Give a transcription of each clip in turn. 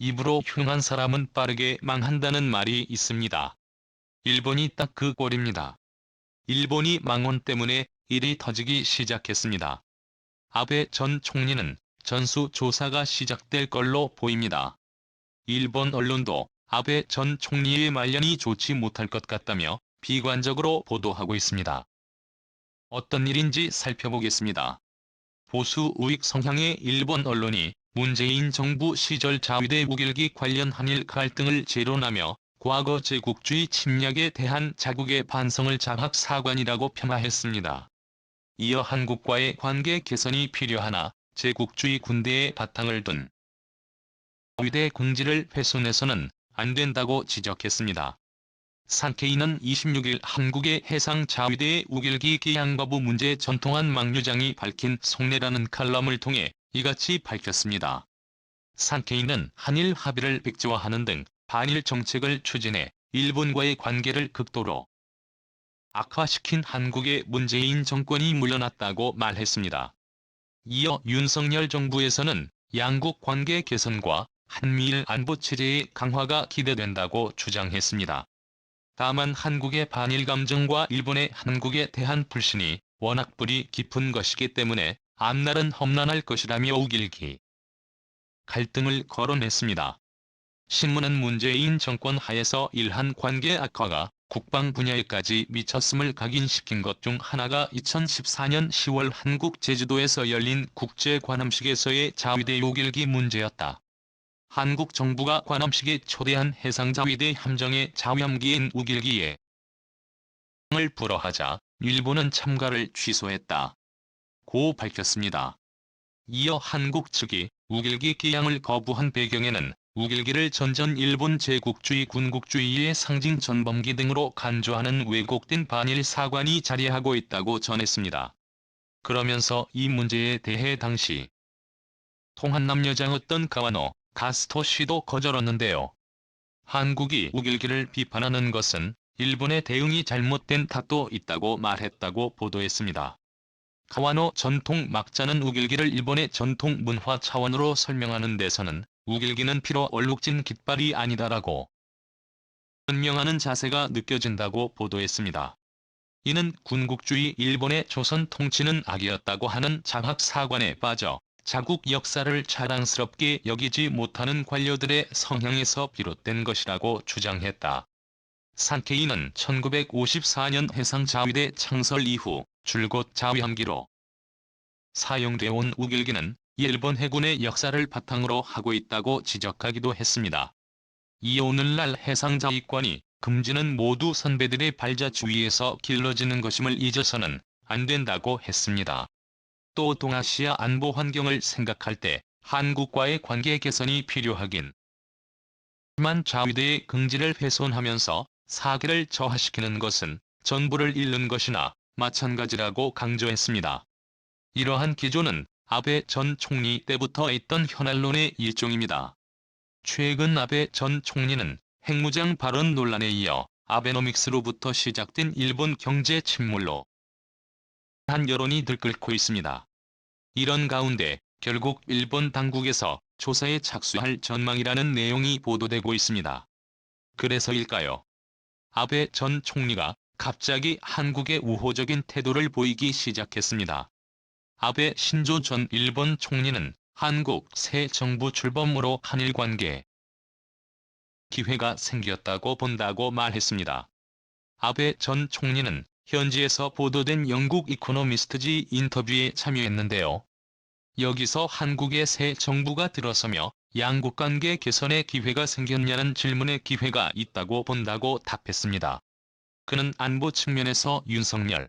입으로 흉한 사람은 빠르게 망한다는 말이 있습니다. 일본이 딱 그 꼴입니다. 일본이 망언 때문에 일이 터지기 시작했습니다. 아베 전 총리는 전수 조사가 시작될 걸로 보입니다. 일본 언론도 아베 전 총리의 말년이 좋지 못할 것 같다며 비관적으로 보도하고 있습니다. 어떤 일인지 살펴보겠습니다. 보수 우익 성향의 일본 언론이 문재인 정부 시절 자위대 우길기 관련 한일 갈등을 재론하며 과거 제국주의 침략에 대한 자국의 반성을 장학 사관이라고 폄하했습니다. 이어 한국과의 관계 개선이 필요하나 제국주의 군대의 바탕을 둔 자위대 긍지를 훼손해서는 안 된다고 지적했습니다. 산케이는 26일 한국의 해상 자위대의 우길기 기양 거부 문제 전통한 망류장이 밝힌 속내라는 칼럼을 통해 이같이 밝혔습니다. 산케이는 한일 합의를 백지화하는 등 반일 정책을 추진해 일본과의 관계를 극도로 악화시킨 한국의 문재인 정권이 물러났다고 말했습니다. 이어 윤석열 정부에서는 양국 관계 개선과 한미일 안보 체제의 강화가 기대된다고 주장했습니다. 다만 한국의 반일 감정과 일본의 한국에 대한 불신이 워낙 뿌리 깊은 것이기 때문에 앞날은 험난할 것이라며 우길기 갈등을 거론했습니다. 신문은 문재인 정권 하에서 일한 관계 악화가 국방 분야에까지 미쳤음을 각인시킨 것 중 하나가 2014년 10월 한국 제주도에서 열린 국제관함식에서의 자위대 요길기 문제였다. 한국 정부가 관함식에 초대한 해상자위대 함정의 자위함기인 우길기에 을 불어하자 일본은 참가를 취소했다. 고 밝혔습니다. 이어 한국 측이 우길기 기양을 거부한 배경에는 우길기를 전전 일본 제국주의 군국주의의 상징 전범기 등으로 간주하는 왜곡된 반일 사관이 자리하고 있다고 전했습니다. 그러면서 이 문제에 대해 당시 통한남여장었던 가와노 가스토 씨도 거절었는데요. 한국이 우길기를 비판하는 것은 일본의 대응이 잘못된 탓도 있다고 말했다고 보도했습니다. 가와노 전통 막자는 우길기를 일본의 전통 문화 차원으로 설명하는 데서는 우길기는 피로 얼룩진 깃발이 아니다라고 설명하는 자세가 느껴진다고 보도했습니다. 이는 군국주의 일본의 조선 통치는 악이었다고 하는 장학 사관에 빠져 자국 역사를 자랑스럽게 여기지 못하는 관료들의 성향에서 비롯된 것이라고 주장했다. 산케이는 1954년 해상자위대 창설 이후 줄곧 자위함기로 사용돼 온 우길기는 일본 해군의 역사를 바탕으로 하고 있다고 지적하기도 했습니다. 이 오늘날 해상자위권이 금지는 모두 선배들의 발자주위에서 길러지는 것임을 잊어서는 안 된다고 했습니다. 또 동아시아 안보 환경을 생각할 때 한국과의 관계 개선이 필요하긴 하지만 자위대의 긍지를 훼손하면서 사기를 저하시키는 것은 전부를 잃는 것이나 마찬가지라고 강조했습니다. 이러한 기조는 아베 전 총리 때부터 있던 현안론의 일종입니다. 최근 아베 전 총리는 핵무장 발언 논란에 이어 아베노믹스로부터 시작된 일본 경제 침몰로 한 여론이 들끓고 있습니다. 이런 가운데 결국 일본 당국에서 조사에 착수할 전망이라는 내용이 보도되고 있습니다. 그래서일까요? 아베 전 총리가 갑자기 한국에 우호적인 태도를 보이기 시작했습니다. 아베 신조 전 일본 총리는 한국 새 정부 출범으로 한일 관계 기회가 생겼다고 본다고 말했습니다. 아베 전 총리는 현지에서 보도된 영국 이코노미스트지 인터뷰에 참여했는데요. 여기서 한국의 새 정부가 들어서며 양국 관계 개선의 기회가 생겼냐는 질문에 기회가 있다고 본다고 답했습니다. 그는 안보 측면에서 윤석열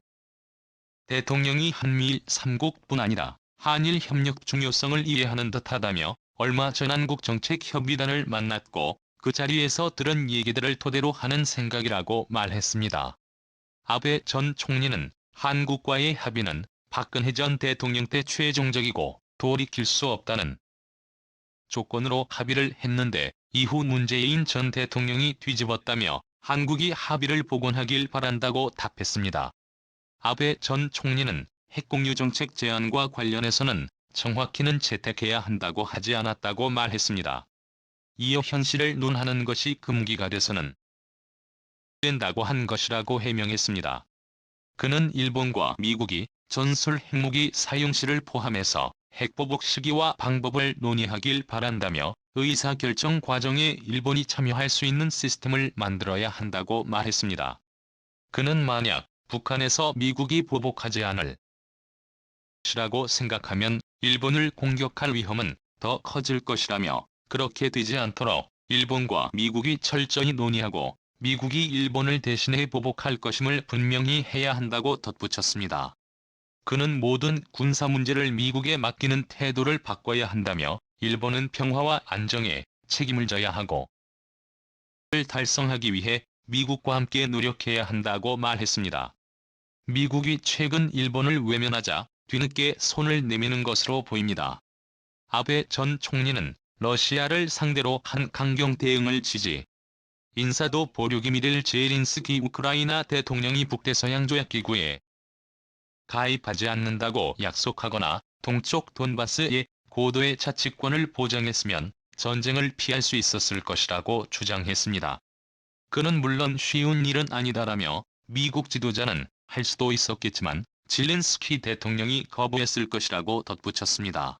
대통령이 한미일 3국뿐 아니라 한일 협력 중요성을 이해하는 듯하다며 얼마 전 한국 정책 협의단을 만났고 그 자리에서 들은 얘기들을 토대로 하는 생각이라고 말했습니다. 아베 전 총리는 한국과의 합의는 박근혜 전 대통령 때 최종적이고 돌이킬 수 없다는 조건으로 합의를 했는데 이후 문재인 전 대통령이 뒤집었다며 한국이 합의를 복원하길 바란다고 답했습니다. 아베 전 총리는 핵공유 정책 제안과 관련해서는 정확히는 채택해야 한다고 하지 않았다고 말했습니다. 이어 현실을 논하는 것이 금기가 돼서는 된다고 한 것이라고 해명했습니다. 그는 일본과 미국이 전술 핵무기 사용 시를 포함해서 핵보복 시기와 방법을 논의하길 바란다며 의사결정 과정에 일본이 참여할 수 있는 시스템을 만들어야 한다고 말했습니다. 그는 만약 북한에서 미국이 보복하지 않을 시라고 생각하면 일본을 공격할 위험은 더 커질 것이라며 그렇게 되지 않도록 일본과 미국이 철저히 논의하고 미국이 일본을 대신해 보복할 것임을 분명히 해야 한다고 덧붙였습니다. 그는 모든 군사 문제를 미국에 맡기는 태도를 바꿔야 한다며 일본은 평화와 안정에 책임을 져야 하고 를 달성하기 위해 미국과 함께 노력해야 한다고 말했습니다. 미국이 최근 일본을 외면하자 뒤늦게 손을 내미는 것으로 보입니다. 아베 전 총리는 러시아를 상대로 한 강경 대응을 지지. 인사도 보류기밀일 제린스키 우크라이나 대통령이 북대서양 조약기구에 가입하지 않는다고 약속하거나 동쪽 돈바스의 고도의 자치권을 보장했으면 전쟁을 피할 수 있었을 것이라고 주장했습니다. 그는 물론 쉬운 일은 아니다라며 미국 지도자는 할 수도 있었겠지만 질렌스키 대통령이 거부했을 것이라고 덧붙였습니다.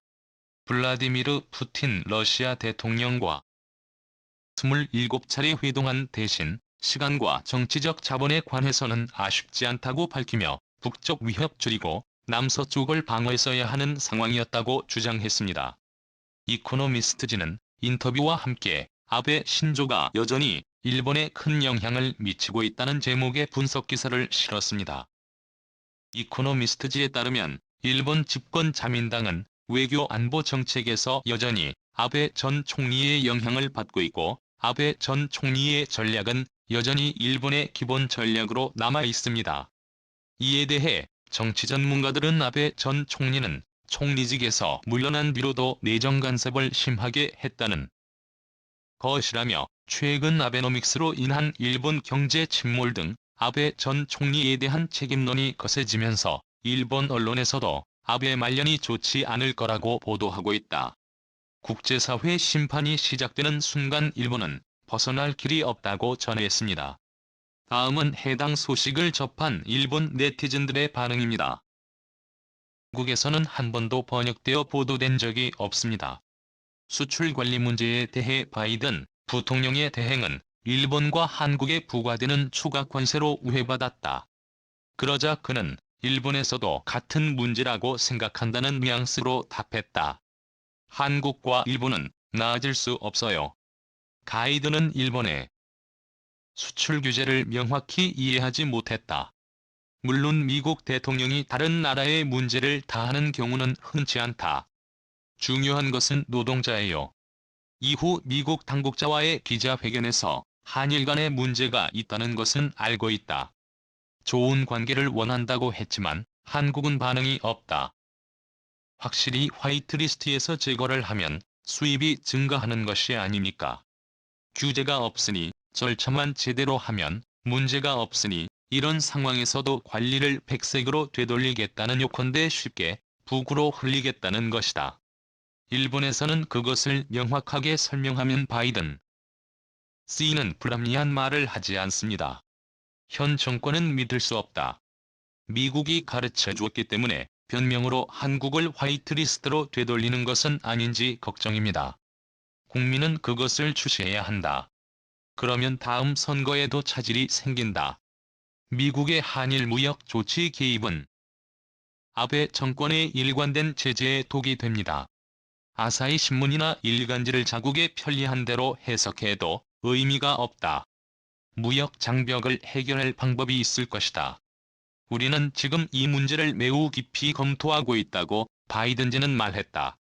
블라디미르 푸틴 러시아 대통령과 27차례 회동한 대신 시간과 정치적 자본에 관해서는 아쉽지 않다고 밝히며 북쪽 위협 줄이고 남서쪽을 방어했어야 하는 상황이었다고 주장했습니다. 이코노미스트지는 인터뷰와 함께 아베 신조가 여전히 일본에 큰 영향을 미치고 있다는 제목의 분석 기사를 실었습니다. 이코노미스트지에 따르면 일본 집권 자민당은 외교 안보 정책에서 여전히 아베 전 총리의 영향을 받고 있고 아베 전 총리의 전략은 여전히 일본의 기본 전략으로 남아 있습니다. 이에 대해 정치 전문가들은 아베 전 총리는 총리직에서 물러난 뒤로도 내정 간섭을 심하게 했다는 것이라며 최근 아베노믹스로 인한 일본 경제 침몰 등 아베 전 총리에 대한 책임론이 거세지면서 일본 언론에서도 아베 말년이 좋지 않을 거라고 보도하고 있다. 국제사회 심판이 시작되는 순간 일본은 벗어날 길이 없다고 전했습니다. 다음은 해당 소식을 접한 일본 네티즌들의 반응입니다. 한국에서는 한 번도 번역되어 보도된 적이 없습니다. 수출 관리 문제에 대해 바이든 부통령의 대행은 일본과 한국에 부과되는 추가 관세로 우회받았다. 그러자 그는 일본에서도 같은 문제라고 생각한다는 뉘앙스로 답했다. 한국과 일본은 나아질 수 없어요. 가이드는 일본의 수출 규제를 명확히 이해하지 못했다. 물론 미국 대통령이 다른 나라의 문제를 다하는 경우는 흔치 않다. 중요한 것은 노동자예요. 이후 미국 당국자와의 기자회견에서 한일 간의 문제가 있다는 것은 알고 있다. 좋은 관계를 원한다고 했지만 한국은 반응이 없다. 확실히 화이트리스트에서 제거를 하면 수입이 증가하는 것이 아닙니까? 규제가 없으니 절차만 제대로 하면 문제가 없으니 이런 상황에서도 관리를 백색으로 되돌리겠다는 요컨대 쉽게 북으로 흘리겠다는 것이다. 일본에서는 그것을 명확하게 설명하면 바이든 C는 불합리한 말을 하지 않습니다. 현 정권은 믿을 수 없다. 미국이 가르쳐 주었기 때문에 변명으로 한국을 화이트리스트로 되돌리는 것은 아닌지 걱정입니다. 국민은 그것을 주시해야 한다. 그러면 다음 선거에도 차질이 생긴다. 미국의 한일 무역 조치 개입은 아베 정권의 일관된 제재에 독이 됩니다. 아사히 신문이나 일간지를 자국에 편리한 대로 해석해도 의미가 없다. 무역 장벽을 해결할 방법이 있을 것이다. 우리는 지금 이 문제를 매우 깊이 검토하고 있다고 바이든지는 말했다.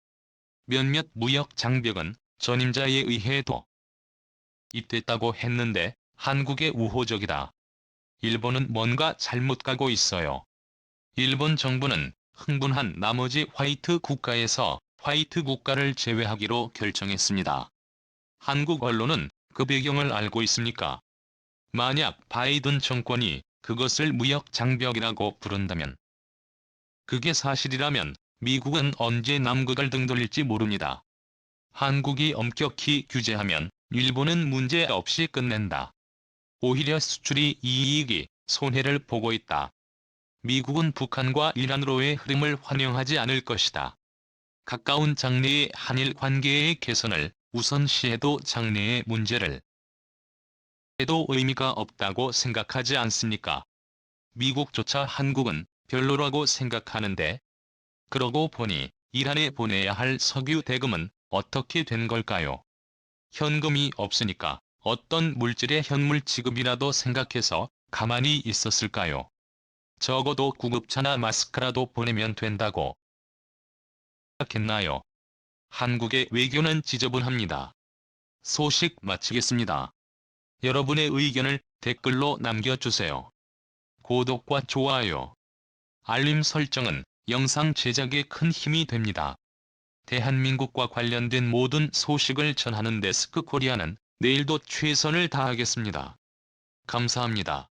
몇몇 무역 장벽은 전임자에 의해도 입됐다고 했는데 한국의 우호적이다. 일본은 뭔가 잘못 가고 있어요. 일본 정부는 흥분한 나머지 화이트 국가에서 화이트 국가를 제외하기로 결정했습니다. 한국 언론은 그 배경을 알고 있습니까? 만약 바이든 정권이 그것을 무역 장벽이라고 부른다면 그게 사실이라면 미국은 언제 남극을 등 돌릴지 모릅니다. 한국이 엄격히 규제하면 일본은 문제 없이 끝낸다. 오히려 수출이 이익이 손해를 보고 있다. 미국은 북한과 이란으로의 흐름을 환영하지 않을 것이다. 가까운 장래의 한일 관계의 개선을 우선시해도 장래의 문제를 해도 의미가 없다고 생각하지 않습니까? 미국조차 한국은 별로라고 생각하는데 그러고 보니 이란에 보내야 할 석유 대금은 어떻게 된 걸까요? 현금이 없으니까 어떤 물질의 현물 지급이라도 생각해서 가만히 있었을까요? 적어도 구급차나 마스크라도 보내면 된다고 생각했나요? 한국의 외교는 지저분합니다. 소식 마치겠습니다. 여러분의 의견을 댓글로 남겨주세요. 구독과 좋아요, 알림 설정은 영상 제작에 큰 힘이 됩니다. 대한민국과 관련된 모든 소식을 전하는 데스크 코리아는 내일도 최선을 다하겠습니다. 감사합니다.